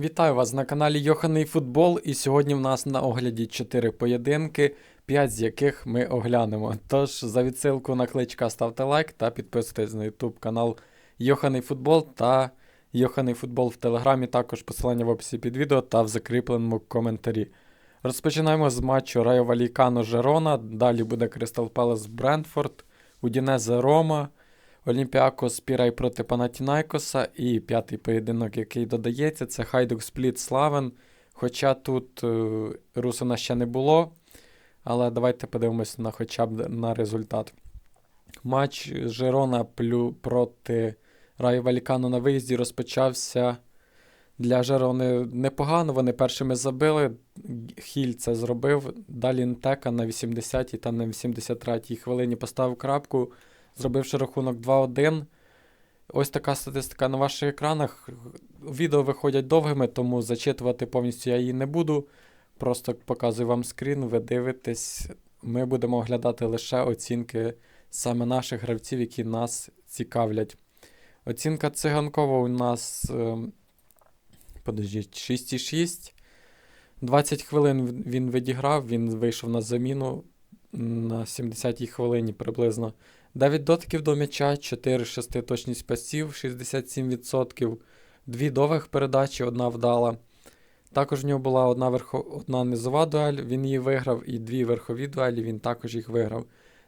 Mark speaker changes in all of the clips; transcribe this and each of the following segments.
Speaker 1: Вітаю вас на каналі Йоханий Футбол, і сьогодні в нас на огляді 4 поєдинки, 5 з яких ми оглянемо. Тож за відсилку на кличка ставте лайк та підписуйтесь на YouTube канал Йоханий Футбол та Йоханий Футбол в Телеграмі, також посилання в описі під відео та в закріпленому коментарі. Розпочинаємо з матчу Райо Валікано Жерона, далі буде Кристал Пелес Брентфорд, Удінезе Рома. Олімпіакос Пірай проти Панатінайкоса. І п'ятий поєдинок, який додається, це Хайдук Спліт Славен. Хоча тут е, Русина ще не було. Але давайте подивимось на хоча б на результат. Матч Жерона плю проти Раю Валікану на виїзді розпочався для Жерони непогано. Вони першими забили. Хіль це зробив. Далі Нтека на 80-й та на 83-й хвилині поставив крапку зробивши рахунок 2-1. Ось така статистика на ваших екранах. Відео виходять довгими, тому зачитувати повністю я її не буду. Просто показую вам скрін, ви дивитесь. Ми будемо оглядати лише оцінки саме наших гравців, які нас цікавлять. Оцінка циганкова у нас е, подождіть, 6,6. 20 хвилин він відіграв, він вийшов на заміну на 70-й хвилині приблизно. 9 дотиків до м'яча, 4 6 точність пасів, 67%, 2 довгих передачі, одна вдала. Також в нього була одна верхо... одна низова дуель, він її виграв, і дві верхові дуелі, він також їх виграв.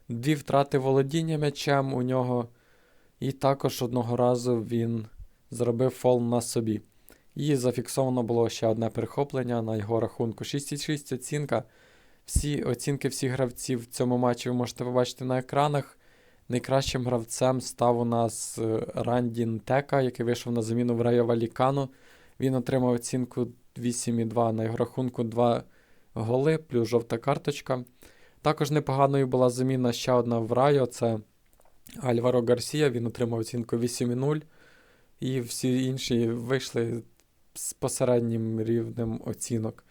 Speaker 1: Дві втрати володіння м'ячем у нього. І також одного разу він зробив фол на собі. І зафіксовано було ще одне перехоплення на його рахунку. 6,6 оцінка. Всі оцінки всіх гравців в цьому матчі ви можете побачити на екранах. Найкращим гравцем став у нас е, Рандін Тека, який вийшов на заміну в Райо Валікану. Він отримав оцінку 8,2 на його рахунку 2 голи, плюс жовта карточка. Також непоганою була заміна ще одна в Райо, це Альваро Гарсія. Він отримав оцінку 8,0. І всі інші вийшли з посереднім рівнем оцінок.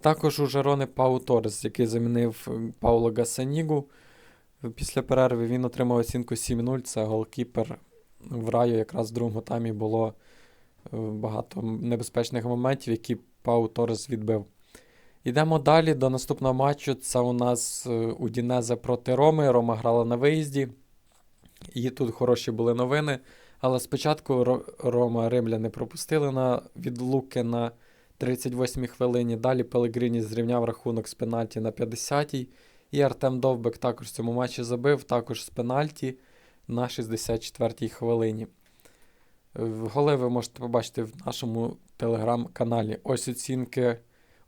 Speaker 1: Також у Жерони Пау Торес, який замінив е, Пауло Гасанігу. Після перерви він отримав оцінку 7-0. Це голкіпер в раю. Якраз в другому таймі було е, багато небезпечних моментів, які Пау Торес відбив. Йдемо далі до наступного матчу. Це у нас е, Удінезе проти Роми. Рома грала на виїзді. І тут хороші були новини. Але спочатку Рома римляни пропустили на відлуки на 38-й хвилині. Далі Пелегрині зрівняв рахунок з пенальті на 50-й. І Артем Довбек також в цьому матчі забив, також з пенальті на 64-й хвилині. Голи ви можете побачити в нашому телеграм-каналі. Ось оцінки,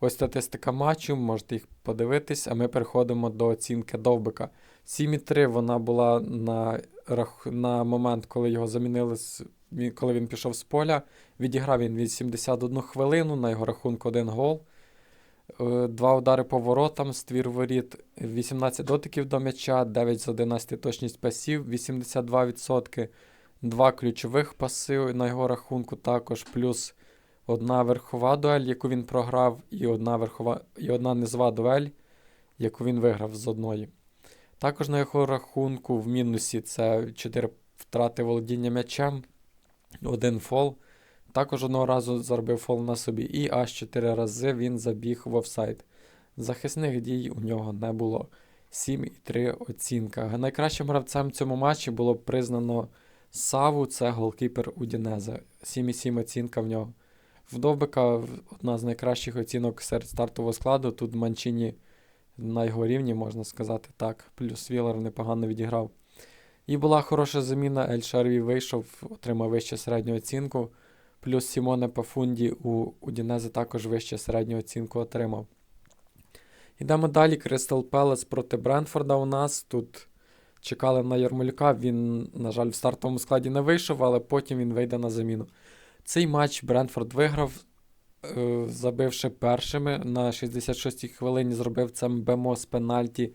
Speaker 1: ось статистика матчу, можете їх подивитись, а ми переходимо до оцінки Довбика. 7,3 вона була на на момент, коли його замінили, коли він пішов з поля. Відіграв він 81 хвилину, на його рахунку один гол. Е, два удари по воротам, ствір воріт, 18 дотиків до м'яча, 9 з 11 точність пасів, 82%, два ключових паси на його рахунку також, плюс одна верхова дуель, яку він програв, і одна верхова, і одна низова дуель, яку він виграв з одної. Також на його рахунку в мінусі це 4 втрати володіння м'ячем, один фол. Також одного разу заробив фол на собі, і аж 4 рази він забіг в офсайд. Захисних дій у нього не було. 7,3 оцінка. Найкращим гравцем цьому матчі було признано Саву, це голкіпер Удінеза. 7,7 оцінка в нього. Вдовбика одна з найкращих оцінок серед стартового складу. Тут Манчині на його рівні, можна сказати так. Плюс Вілер непогано відіграв. І була хороша заміна. Ель Шарві вийшов, отримав вище середню оцінку. Плюс Сімоне Пафунді у Удінези також вище середню оцінку отримав. Йдемо далі. Кристал Пелес проти Бренфорда у нас. Тут чекали на Ярмолюка. Він, на жаль, в стартовому складі не вийшов, але потім він вийде на заміну. Цей матч Брентфорд виграв, е, забивши першими. На 66-й хвилині зробив це Мбемо з пенальті.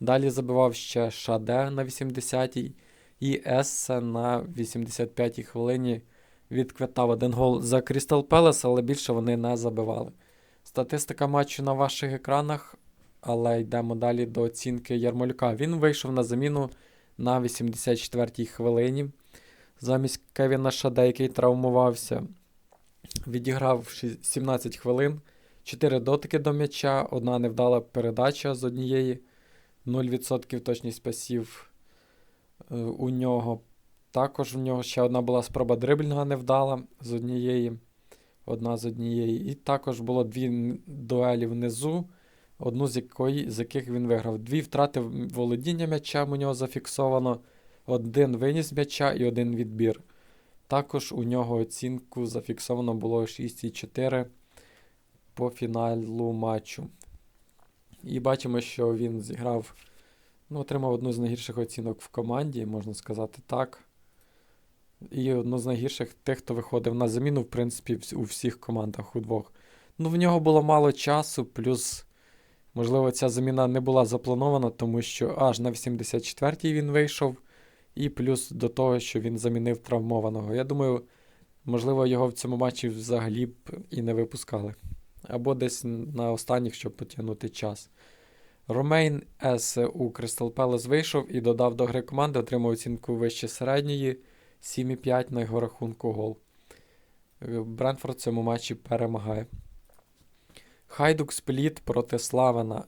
Speaker 1: Далі забивав ще Шаде на 80-й і Ессе на 85-й хвилині відквитав один гол за Крістал Пелес, але більше вони не забивали. Статистика матчу на ваших екранах, але йдемо далі до оцінки Ярмолюка. Він вийшов на заміну на 84-й хвилині. Замість Кевіна Шаде, який травмувався. відіграв 17 хвилин, 4 дотики до м'яча, одна невдала передача з однієї, 0% точність пасів е, у нього. Також у нього ще одна була спроба дриблінга невдала з однієї, одна з однієї. І також було дві дуелі внизу, одну з, якої, з яких він виграв. Дві втрати володіння м'ячем у нього зафіксовано, один виніс м'яча і один відбір. Також у нього оцінку зафіксовано було 6,4 по фіналу матчу. І бачимо, що він зіграв, ну, отримав одну з найгірших оцінок в команді, можна сказати так. І одну з найгірших тих, хто виходив на заміну, в принципі, у всіх командах у двох. Ну, в нього було мало часу, плюс, можливо, ця заміна не була запланована, тому що аж на 84-й він вийшов. І плюс до того, що він замінив травмованого. Я думаю, можливо, його в цьому матчі взагалі б і не випускали. Або десь на останніх, щоб потягнути час. Ромейн С у Кристал Пелес вийшов і додав до гри команди, отримав оцінку вище середньої 7,5 на його рахунку гол. Е, Брентфорд в цьому матчі перемагає. Хайдук Спліт проти Славена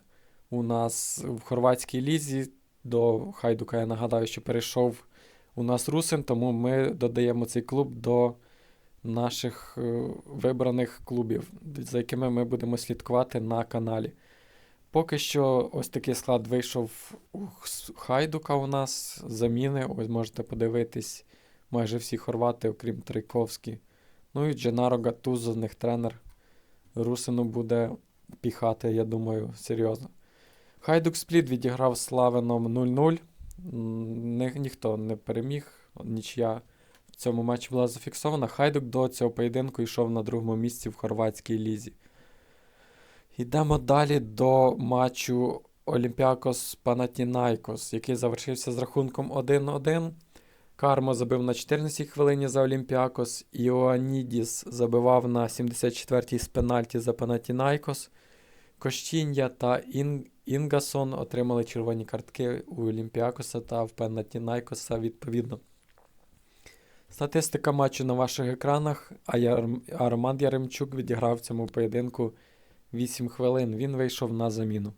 Speaker 1: у нас в хорватській лізі до Хайдука, я нагадаю, що перейшов у нас Русин, тому ми додаємо цей клуб до наших е, вибраних клубів, за якими ми будемо слідкувати на каналі. Поки що ось такий склад вийшов у Хайдука у нас. Заміни. Ось можете подивитись. Майже всі хорвати, окрім Трейковські. Ну і Дженаро Гатузо, з них тренер. Русину буде піхати, я думаю, серйозно. Хайдук Спліт відіграв Славеном 0-0. Ні, ніхто не переміг, нічия в цьому матчі була зафіксована. Хайдук до цього поєдинку йшов на другому місці в хорватській лізі. Йдемо далі до матчу Олімпіакос Панатінайкос, який завершився з рахунком 1-1. Кармо забив на 14-й хвилині за Олімпіакос. Іоанідіс забивав на 74-й з пенальті за Панатінайкос. Кощіння та Ін... Інгасон отримали червоні картки у Олімпіакоса та в Панатінайкоса відповідно. Статистика матчу на ваших екранах, а, Яр... а Яремчук відіграв в цьому поєдинку 8 хвилин. Він вийшов на заміну.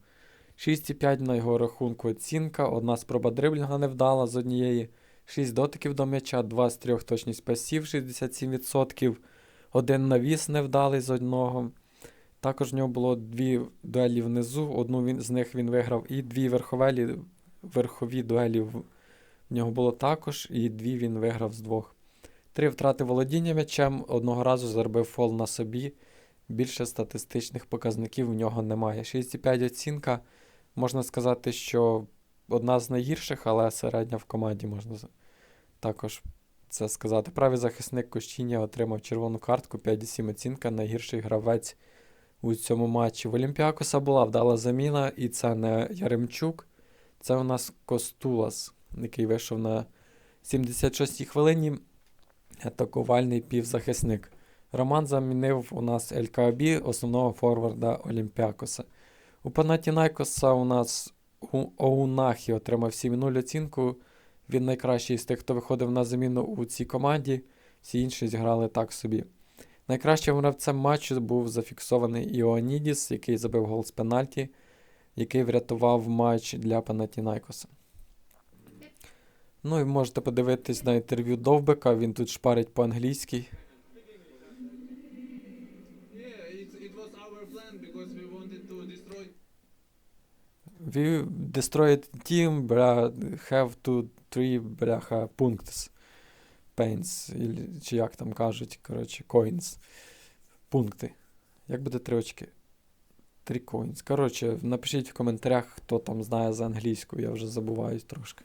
Speaker 1: 6,5 на його рахунку оцінка, одна спроба дриблінга невдала з однієї, 6 дотиків до м'яча, 2 з 3 точність пасів 67%, один навіс невдалий з одного. Також в нього було дві дуелі внизу, одну він, з них він виграв, і дві верховелі, верхові дуелі в, нього було також, і дві він виграв з двох. Три втрати володіння м'ячем, одного разу заробив фол на собі. Більше статистичних показників в нього немає. 6,5 оцінка. Можна сказати, що одна з найгірших, але середня в команді можна також це сказати. Правий захисник Кощіння отримав червону картку, 5,7 оцінка, найгірший гравець у цьому матчі. В Олімпіакоса була вдала заміна, і це не Яремчук, це у нас Костулас, який вийшов на 76-й хвилині. Атакувальний півзахисник. Роман замінив у нас ЛКБ, основного форварда Олімпіакоса. У Панатінайкоса у нас У- Оунахі отримав 7-0 оцінку. Він найкращий з тих, хто виходив на заміну у цій команді. Всі інші зіграли так собі. Найкращим гравцем матчу був зафіксований Іоанідіс, який забив гол з пенальті, який врятував матч для Панатінайкоса. Ну і можете подивитись на інтерв'ю Довбика, він тут шпарить по-англійськи.
Speaker 2: Yeah, it, it destroy.
Speaker 1: We destroyed team, bra, have to three, бляха, пунктс. Pains, чи як там кажуть, коротше, coins. Пункти. Як буде три очки? Три coins. Коротше, напишіть в коментарях, хто там знає за англійську, я вже забуваю трошки.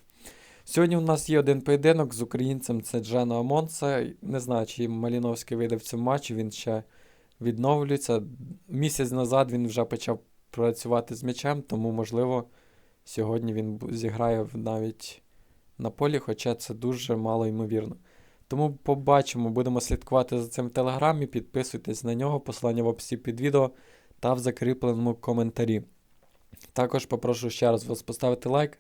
Speaker 1: Сьогодні у нас є один поєдинок з українцем, це Джено Амонса. Не знаю, чи Маліновський вийде в цьому матчі, він ще відновлюється. Місяць назад він вже почав працювати з м'ячем, тому, можливо, сьогодні він зіграє навіть на полі, хоча це дуже мало ймовірно. Тому побачимо, будемо слідкувати за цим в телеграмі. Підписуйтесь на нього, посилання в описі під відео та в закріпленому коментарі. Також попрошу ще раз вас поставити лайк.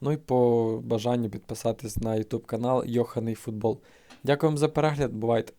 Speaker 1: Ну і по бажанню підписатись на YouTube канал Йоханий Футбол. Дякую вам за перегляд, бувайте!